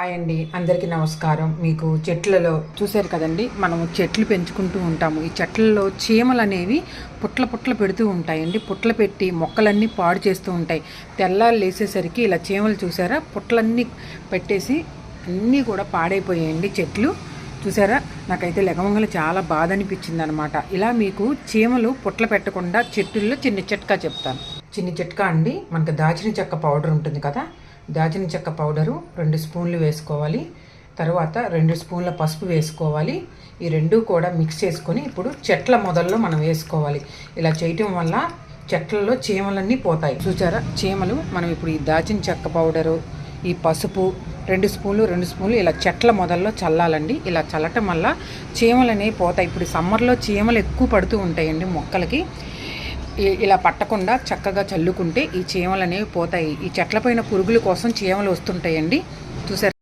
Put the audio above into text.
Hi అండి అందరికీ నమస్కారం. మీకు చెట్లలో చూశారు కదండి మనం చెట్లు పెంచుకుంటూ ఉంటాము. ఈ చెట్లలో చీమలు అనేవి పుట్ల పుట్ల పెడుతూ ఉంటాయండి. పుట్ల పెట్టి మొక్కలన్నీ పాడు చేస్తూ ఉంటాయి. తెల్లాలు లేసేసరికి ఇలా చీమలు చూసారా? పుట్లన్నీ పెట్టేసి అన్నీ కూడా పాడైపోయాయండి చెట్లు. చూసారా? నాకైతే లెగమంగలు చాలా బాధ అనిపించింది అనమాట ఇలా మీకు చీమలు పుట్ల పెట్టకుండా చెట్టుల్లో చిన్న చిట్కా చెప్తాను. చిన్న చిట్కా అండి. మనకు దాచిన చెక్క పౌడర్ ఉంటుంది కదా దాచిన చెక్క పౌడరు రెండు స్పూన్లు వేసుకోవాలి. తర్వాత రెండు స్పూన్ల పసుపు వేసుకోవాలి. ఈ రెండు కూడా మిక్స్ చేసుకొని ఇప్పుడు చెట్ల మొదల్లో మనం వేసుకోవాలి. ఇలా చేయటం వల్ల చెట్లలో చీమలన్నీ పోతాయి. చూసారా? చీమలు మనం ఇప్పుడు ఈ దాచిన చెక్క పౌడరు ఈ పసుపు రెండు స్పూన్లు రెండు స్పూన్లు ఇలా చెట్ల మొదల్లో చల్లాలండి. ఇలా చల్లటం వల్ల చీమలు అనేవి పోతాయి. ఇప్పుడు సమ్మర్లో చీమలు ఎక్కువ పడుతూ ఉంటాయండి మొక్కలకి. ఇలా పట్టకుండా చక్కగా చల్లుకుంటే ఈ చీమలు అనేవి పోతాయి. ఈ చెట్లపైన పురుగుల కోసం చీమలు వస్తుంటాయండి. చూసారు?